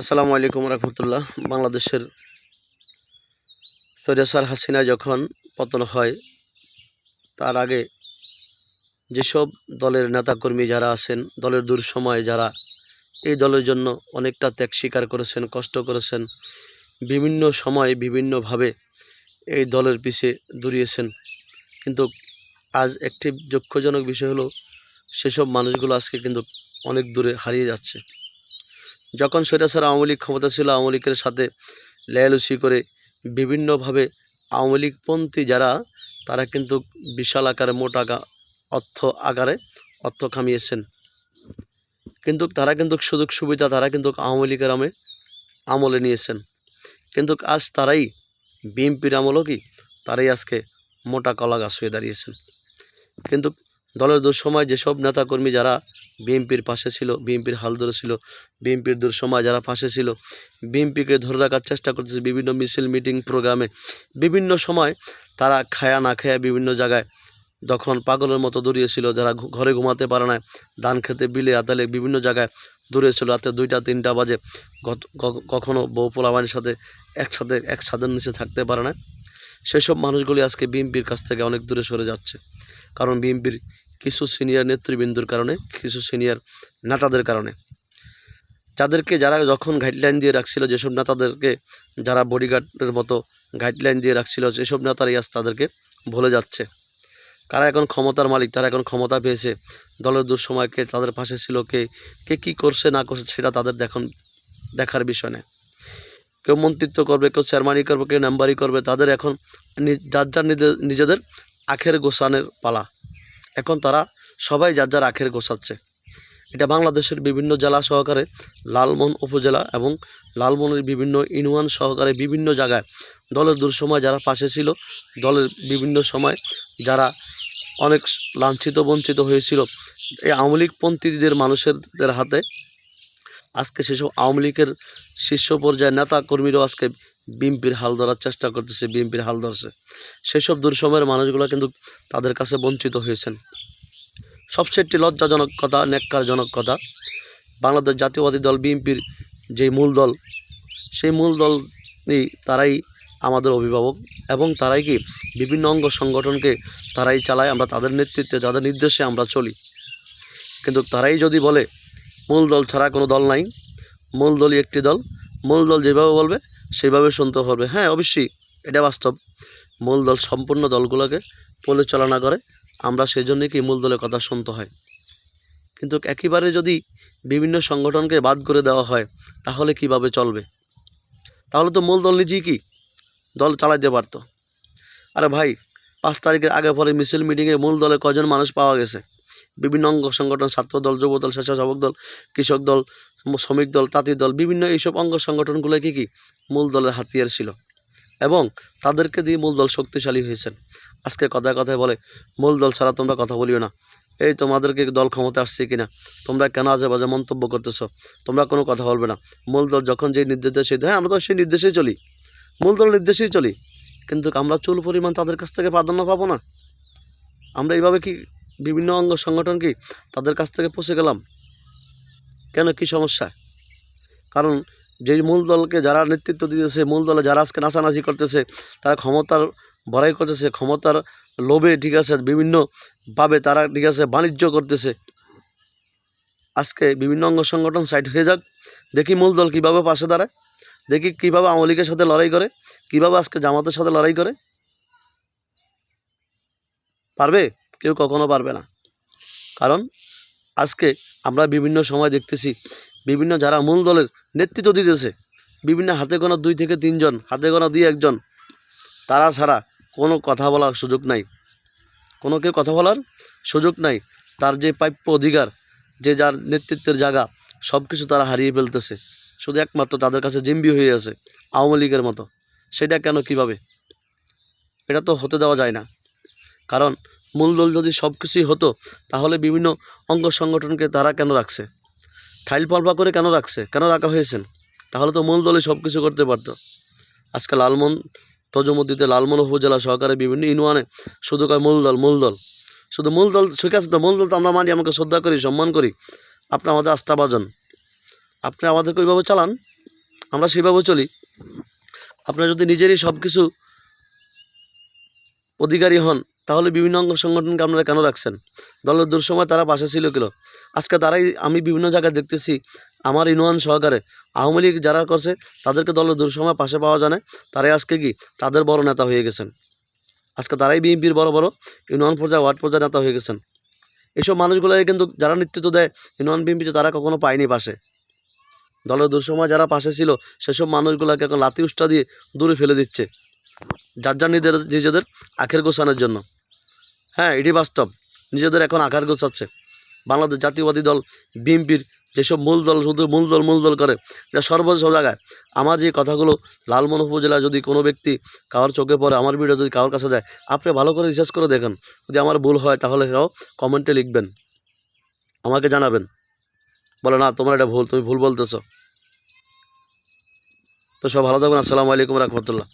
আসসালামু আলাইকুম রহমতুল্লাহ। বাংলাদেশের ফেরেসার হাসিনা যখন পতন হয়, তার আগে যেসব দলের নেতাকর্মী যারা আছেন, দলের দূর সময়ে যারা এই দলের জন্য অনেকটা ত্যাগ স্বীকার করেছেন, কষ্ট করেছেন, বিভিন্ন সময়ে বিভিন্নভাবে এই দলের পিছে দৌড়িয়েছেন। কিন্তু আজ একটি দুঃখজনক বিষয় হলো, সেসব মানুষগুলো আজকে কিন্তু অনেক দূরে হারিয়ে যাচ্ছে। যখন স্বৈরাচার আওয়ামী লীগ ক্ষমতা ছিল, আওয়ামী লীগের সাথে লেয়ালুসি করে বিভিন্নভাবে আওয়ামী লীগপন্থী যারা, তারা কিন্তু বিশাল আকারে, মোটা আকা- অর্থ আকারে অর্থ কামিয়েছেন কিন্তু তারা কিন্তু সুযোগ সুবিধা, তারা কিন্তু আওয়ামী লীগের আমে আমলে নিয়েছেন। কিন্তু আজ তারাই, বিএনপির আমলও কি, তারাই আজকে মোটা কলা গাছ হয়ে দাঁড়িয়েছেন। কিন্তু দলের দুঃসময় যেসব নেতাকর্মী যারা বিএনপির পাশে ছিল, বিএনপির হাল ধরেছিল বিএনপির দুঃসময় যারা পাশে ছিল, বিএনপিকে ধরে রাখার চেষ্টা করতেছে বিভিন্ন মিছিল, মিটিং, প্রোগ্রামে। বিভিন্ন সময় তারা খায়া না খায়া বিভিন্ন জায়গায় যখন পাগলের মতো দৌড়িয়েছিল যারা ঘরে ঘুমাতে পারে না ধান খেতে, বিলে আদালে বিভিন্ন জায়গায় দৌড়িয়েছিল রাতে দুইটা, তিনটা বাজে। গত- ক- কখনো বউ পোলাবানের সাথে একসাথে এক ছাদের নিচে থাকতে পারে না সেসব মানুষগুলি আজকে বিএনপির কাছ থেকে অনেক দূরে সরে যাচ্ছে। কারণ বিএনপির কিছু সিনিয়র নেতৃবৃন্দুর কারণে, কিছু সিনিয়র নেতাদের কারণে। যাদেরকে যারা যখন গাইডলাইন দিয়ে রাখছিল, যেসব নেতাদেরকে যারা বডিগার্ডের মতো গাইডলাইন দিয়ে রাখছিল, সেসব নেতারাই আজ তাদেরকে ভুলে যাচ্ছে। কারা এখন ক্ষমতার মালিক, তারা এখন ক্ষমতা পেয়েছে। দলের দুঃসময়কে তাদের পাশে ছিল, কে কে কী করছে, না করছে, সেটা তাদের দেখুন, দেখার বিষয় নেই কেউ মন্ত্রিত্ব করবে, কেউ চেয়ারম্যানই করবে, কেউ নাম্বারই করবে, তাদের এখন যার যার নিজে- নিজেদের আখের গোসানের পালা। এখন তারা সবাই যার যার আখের গোছাচ্ছে। এটা বাংলাদেশের বিভিন্ন জেলা সহকারে লালমোহন উপজেলা এবং লালমোহনের বিভিন্ন ইউনিয়ন সহকারে বিভিন্ন জায়গায় দলের দুঃসময় যারা পাশে ছিল, দলের বিভিন্ন সময় যারা অনেক লাঞ্ছিত, বঞ্চিত হয়েছিল, এই আওয়ামী লীগপন্থীদের মানুষের হাতে আজকে সেসব আওয়ামী লীগের শীর্ষ পর্যায়ের নেতা কর্মীরাও আজকে বিএনপির হাল ধরার চেষ্টা করতেছে বিএনপির হাল ধরছে। সেসব দুঃসময়ের মানুষগুলো কিন্তু তাদের কাছে বঞ্চিত হয়েছেন। সবচেয়ে একটি লজ্জাজনক কথা, ন্যাক্কারজনক কথা, বাংলাদেশ জাতীয়বাদী দল বিএনপির যে মূল দল, সেই মূল দল তারাই আমাদের অভিভাবক এবং তারাই কি বিভিন্ন অঙ্গ সংগঠনকে তারাই চালায়, আমরা তাদের নেতৃত্বে, তাদের নির্দেশে আমরা চলি। কিন্তু তারাই যদি বলে, মূল দল ছাড়া কোনো দল নাই, মূল দলই একটি দল, মূল দল যেভাবে বলবে সেভাবে শুনতে হবে হ্যাঁ অবশ্যই এটা বাস্তব। মূল দল, সম্পূর্ণ দলগুলোকে পরিচালনা করে। আমরা সেই জন্যই কি মূল দলের কথা শুনতে হয়। কিন্তু একেবারে যদি বিভিন্ন সংগঠনকে বাদ করে দেওয়া হয়, তাহলে কীভাবে চলবে? তাহলে তো মূল দল নিজেই কি? দল চালাইতে পারতো। আরে ভাই, পাঁচ তারিখের আগে পরে মিছিল মিটিংয়ে মূল দলে কজন মানুষ পাওয়া গেছে? বিভিন্ন অঙ্গ সংগঠন ছাত্র দল যুব দল স্বেচ্ছাসেবক দল, কৃষক দল শ্রমিক দল, তাঁতি দল, বিভিন্ন এইসব অঙ্গ সংগঠনগুলো কি কি? মূল দলের হাতিয়ার ছিল। এবং তাদেরকে দিয়ে মূল দল শক্তিশালী হয়েছেন। আজকে কথায় কথায় বলে, মূল দল ছাড়া তোমরা কথা বলিও না। এই তোমাদেরকে দল ক্ষমতা আসছে কিনা? তোমরা কেন আজে বাজে মন্তব্য করতেছো? তোমরা কোনো কথা বলবে না। মূল দল যখন যে নির্দেশ দেয় সেই হ্যাঁ আমরা তো সেই নির্দেশেই চলি। মূল দল নির্দেশেই চলি। কিন্তু আমরা চুল পরিমাণ তাদের কাছ থেকে প্রাধান্য পাবো না। আমরা এইভাবে কি বিভিন্ন অঙ্গ সংগঠন কি তাদের কাছ থেকে পৌঁছে গেলাম? কেন কি সমস্যা? কারণ যেই মূল দলকে যারা নেতৃত্ব দিতেছে মূল দলে যারা আজকে নাচানাচি করতেছে, তারা ক্ষমতার বড়াই করতেছে, ক্ষমতার লোভে ঠিক আছে, বিভিন্নভাবে তারা ঠিক আছে বাণিজ্য করতেছে। আজকে বিভিন্ন অঙ্গ সংগঠন সাইড হয়ে যাক, দেখি মূল দল কীভাবে পাশে দাঁড়ায়, দেখি কীভাবে আওয়ামী লীগের সাথে লড়াই করে, কীভাবে আজকে জামাতের সাথে লড়াই করে। পারবে? কেউ কখনো পারবে না। কারণ আজকে আমরা বিভিন্ন সময় দেখতেছি, বিভিন্ন যারা মূল দলের নেতৃত্ব দিতেছে, বিভিন্ন হাতে গোনা দুই থেকে তিনজন, হাতে গোনা দুই একজন, তারা ছাড়া কোনো কথা বলার সুযোগ নাই। কোনো কেউ কথা বলার সুযোগ নাই। তার যে প্রাপ্য অধিকার, যে যার নেতৃত্বের জায়গা সব কিছু তারা হারিয়ে ফেলতেছে। শুধু একমাত্র তাদের কাছে জিম্বি হয়ে আছে, আওয়ামী লীগের মতো। সেটা কেন কীভাবে? এটা তো হতে দেওয়া যায় না। কারণ মূল দল যদি সব কিছুই হতো, তাহলে বিভিন্ন অঙ্গ সংগঠনকে তারা কেন রাখছে? ঠাইল পাল্পা করে কেন রাখছে? কেন রাখা হয়েছেন? তাহলে তো মূল দলে সব কিছু করতে পারত। আজকে লালমন তজমদ্দিতে লালমন উপজেলা সহকারে বিভিন্ন ইউনিয়নে শুধু কয় মূল দল মূল দল শুধু মূল দল ঠিক আছে তো? মূল দল তো আমরা মানি, আমাকে শ্রদ্ধা করি, সম্মান করি। আপনি আমাদের আস্থাভাজন। আপনি আমাদেরকে ওইভাবে চালান, আমরা সেভাবে চলি। আপনার যদি নিজেরই সব কিছু অধিকারী হন তাহলে বিভিন্ন অঙ্গ সংগঠনকে আপনারা কেন রাখছেন? দলের দুঃসময় তারা পাশে ছিল কিলো আজকে তারাই, আমি বিভিন্ন জায়গায় দেখতেছি, আমার ইউনিয়ন সহকারে আওয়ামী লীগ যারা করছে, তাদেরকে দলের দুঃসময় পাশে পাওয়া জানে তারাই আজকে কি? তাদের বড় নেতা হয়ে গেছেন। আজকে তারাই বিএনপির বড় বড় ইউনিয়ন পর্যায়ে ওয়ার্ড পর্যায়ে নেতা হয়ে গেছেন। এইসব মানুষগুলোকে কিন্তু যারা নেতৃত্ব দেয় ইউনিয়ন বিএনপিতে তারা কখনো পায়নি পাশে। দলের দুঃসময় যারা পাশে ছিল, সেসব মানুষগুলোকে এখন লাতি উষ্টা দিয়ে দূরে ফেলে দিচ্ছে। যার যার নিজেদের নিজেদের আখের গোছানোর জন্য। হ্যাঁ এটি বাস্তব। নিজেদের এখন আকার গোছাচ্ছে। বাংলাদেশ জাতীয়বাদী দল, বিএনপির যেসব মূল দল, শুধু মূল দল মূল দল করে, এটা সর্বোচ্চ সব জায়গায়। আমার যে কথাগুলো লালমোহন উপজেলায় যদি কোনো ব্যক্তি কারোর চোখে পড়ে, আমার ভিডিও যদি কারোর কাছে যায়, আপনি ভালো করে রিসার্চ করে দেখেন। যদি আমার ভুল হয়, তাহলে সেটাও কমেন্টে লিখবেন। আমাকে জানাবেন। বলে, না, তোমার এটা ভুল, তুমি ভুল বলতেছো। তো সব ভালো থাকবেন আসসালামু আলাইকুম রহমতুল্লাহ।